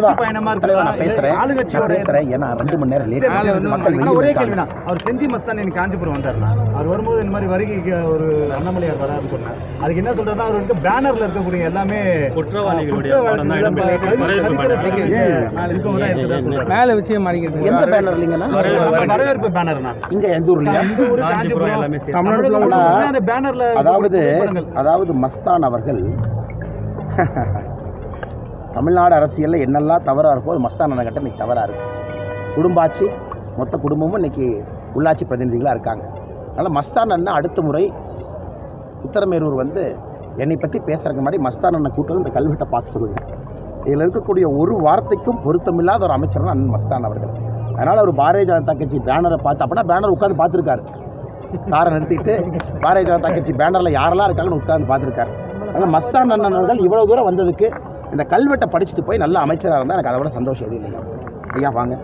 பயணமா நான் பேசுறேன். நான் ஆளுங்கட்சியோட பேசுறேன். ஏன்னா ரெண்டு மணி நேரம் லேட் மக்கள் ஒரே. கேள்விதான். அவர் செஞ்சி மஸ்தான் இன்னைக்கு காஞ்சிபுரம் வந்தாருண்ணா அவர் வரும்போது இந்த மாதிரி வருகைக்கு ஒரு அண்ணாமலையார் வராருன்னு சொன்னார். அதுக்கு என்ன சொல்றாருன்னா அவர் வந்து பேனர்ல இருக்கக்கூடிய எல்லாமே குற்றவாளிகளுடைய. மேலே மாறிக்கிறது. எந்த பேனர் இல்லைங்கன்னா நம்ம வரவேற்பு பேனர்னா இங்க எந்த ஊர்லயா? இந்த ஊரு? காஞ்சிபுரம். தமிழ்நாட்டுல அந்த பேனர்ல அதாவது. அதாவது மஸ்தான் அவர்கள் தமிழ்நாடு அரசியலில் என்னெல்லாம் தவறாக இருக்கோ அது மஸ்தான் கட்ட இன்னைக்கு தவறாக இருக்கு. குடும்பாட்சி மொத்த குடும்பமும் இன்னைக்கு உள்ளாட்சி பிரதிநிதிகளாக இருக்காங்க. அதனால் மஸ்தான் அண்ணன் அடுத்த முறை உத்தரமேரூர் வந்து என்னை பற்றி பேசுகிறக்கு முன்னாடி மஸ்தான் அண்ணன் கூட்டம் இந்த கல்வெட்டை பார்க்க சொல்லுங்க. இதில் இருக்கக்கூடிய ஒரு வார்த்தைக்கும் பொருத்தமில்லாத ஒரு அமைச்சர் தான் அண்ணன் மஸ்தான் அவர்கள். அதனால் அவர் பாரதிய ஜனதா கட்சி பேனரை பார்த்து அப்படின்னா பேனர் உட்காந்து பார்த்துருக்காரு. காரை நிறுத்திட்டு பாரதிய ஜனதா கட்சி பேனரில் யாரெல்லாம் இருக்காங்கன்னு உட்காந்து பார்த்துருக்காரு. அதனால் மஸ்தான் அண்ணன் அவர்கள் இவ்வளோ தூரம் வந்ததுக்கு இந்த கல்வெட்டை படிச்சுட்டு போய் நல்ல அமைச்சராக இருந்தால் எனக்கு அதை விட சந்தோஷம் எதுவும் இல்லைங்க. ஐயா வாங்க.